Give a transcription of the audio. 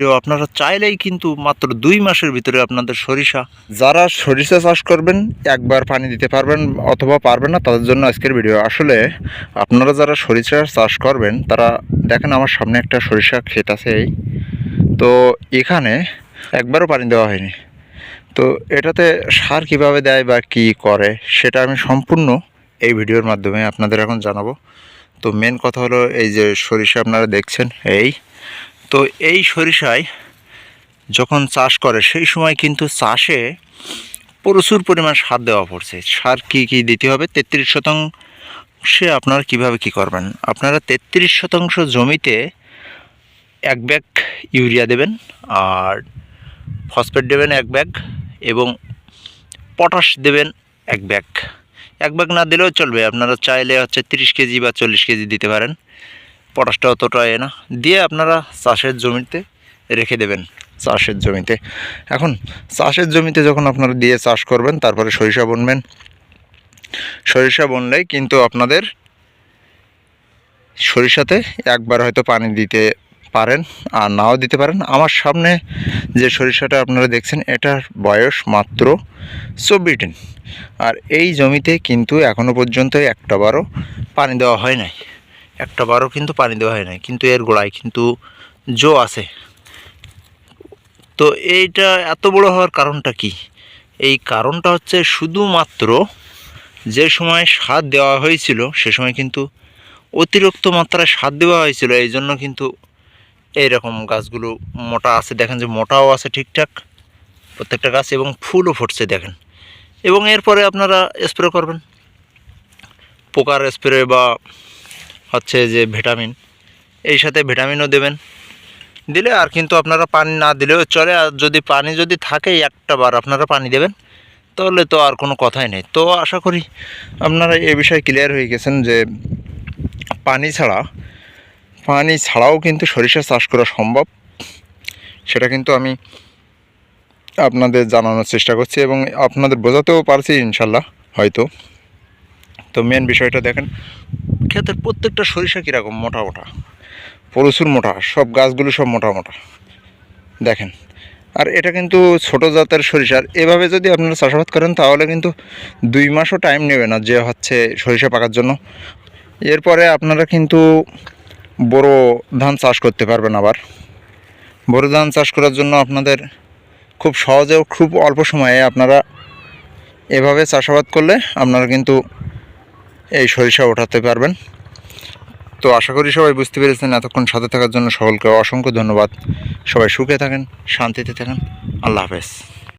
Video আপনারা চাইলেই কিন্তু মাত্র দুই মাসের ভিতরে আপনাদের সরিষা, যারা সরিষা চাষ করবেন, একবার পানি দিতে পারবেন অথবা পারবেন না, তাদের জন্য আজকের ভিডিও। আসলে আপনারা যারা সরিষা চাষ করবেন, তারা দেখেন আমার সামনে একটা সরিষা ক্ষেত আছে এই। তো এখানে একবারও পানি দেওয়া হয়নি। তো এটাতে সার কীভাবে দেয় বা কি করে, সেটা আমি সম্পূর্ণ এই ভিডিওর মাধ্যমে আপনাদের এখন জানাব। তো মেন কথা হলো এই যে সরিষা আপনারা দেখছেন, এই তো এই সরিষায় যখন চাষ করে, সেই সময় কিন্তু চাষে প্রচুর পরিমাণ সার দেওয়া পড়ছে। সার কি কি দিতে হবে? তেত্রিশ শতাংশে আপনারা কীভাবে কি করবেন? আপনারা তেত্রিশ শতাংশ জমিতে এক ব্যাগ ইউরিয়া দেবেন, আর ফসফেট দেবেন এক ব্যাগ, এবং পটাশ দেবেন এক ব্যাগ। এক ব্যাগ না দিলেও চলবে। আপনারা চাইলে হচ্ছে তিরিশ কেজি বা চল্লিশ কেজি দিতে পারেন। পটাশটা অতটা এ না। দিয়ে আপনারা চাষের জমিতে রেখে দেবেন চাষের জমিতে। এখন চাষের জমিতে যখন আপনারা দিয়ে চাষ করবেন, তারপরে সরিষা বুনবেন। সরিষা বুনলেই কিন্তু আপনাদের সরিষাতে একবার হয়তো পানি দিতে পারেন আর নাও দিতে পারেন। আমার সামনে যে সরিষাটা আপনারা দেখছেন, এটার বয়স মাত্র চব্বিশ দিন। আর এই জমিতে কিন্তু এখনও পর্যন্ত একটা বারও পানি দেওয়া হয় নাই। একটা বারও কিন্তু পানি দেওয়া হয় না কিন্তু এর গোড়ায় কিন্তু জো আছে। তো এইটা এত বড় হওয়ার কারণটা কি? এই কারণটা হচ্ছে শুধুমাত্র যে সময় সার দেওয়া হয়েছিল, সে সময় কিন্তু অতিরিক্ত মাত্রায় সার দেওয়া হয়েছিল, এই জন্য কিন্তু এইরকম গাছগুলো মোটা আছে। দেখেন যে মোটাও আছে ঠিকঠাক প্রত্যেকটা গাছ এবং ফুলও ফুটছে, দেখেন। এবং এরপরে আপনারা স্প্রে করবেন। পোকার স্প্রে বা হচ্ছে যে ভিটামিন। এই সাথে ভিটামিনও দেবেন। দিলে আর কিন্তু আপনারা পানি না দিলেও চলে। আর যদি পানি যদি থাকে একটা বার আপনারা পানি দেবেন, তাহলে তো আর কোনো কথাই নেই। তো আশা করি আপনারা এ বিষয়ে ক্লিয়ার হয়ে গেছেন যে পানি ছাড়া, পানি ছাড়াও কিন্তু সরিষা চাষ করা সম্ভব। সেটা কিন্তু আমি আপনাদের জানানোর চেষ্টা করছি এবং আপনাদের বোঝাতেও পারছি ইনশাল্লাহ, হয়তো। তো মেন বিষয়টা দেখেন। ক্ষেতের প্রত্যেকটা সরিষা কীরকম? মোটা মোটা। প্রচুর মোটা। সব গাছগুলো সব মোটা মোটা। দেখেন। আর এটা কিন্তু ছোট জাতের সরিষার এভাবে যদি আপনারা চাষাবাদ করেন, তাহলে কিন্তু দুই মাসও টাইম নেবে না যে হচ্ছে সরিষা পাকার জন্য। এরপরে আপনারা কিন্তু বড় ধান চাষ করতে পারবেন আবার। বড় ধান চাষ করার জন্য আপনাদের খুব সহজেও খুব অল্প সময়ে আপনারা এভাবে চাষাবাদ করলে আপনারা কিন্তু এই সরিষা ওঠাতে পারবেন। তো আশা করি সবাই বুঝতে পেরেছেন, এতক্ষণ সাথে থাকার জন্য সকলকে অসংখ্য ধন্যবাদ। সবাই সুখে থাকেন, শান্তিতে থাকেন। আল্লাহ হাফেজ।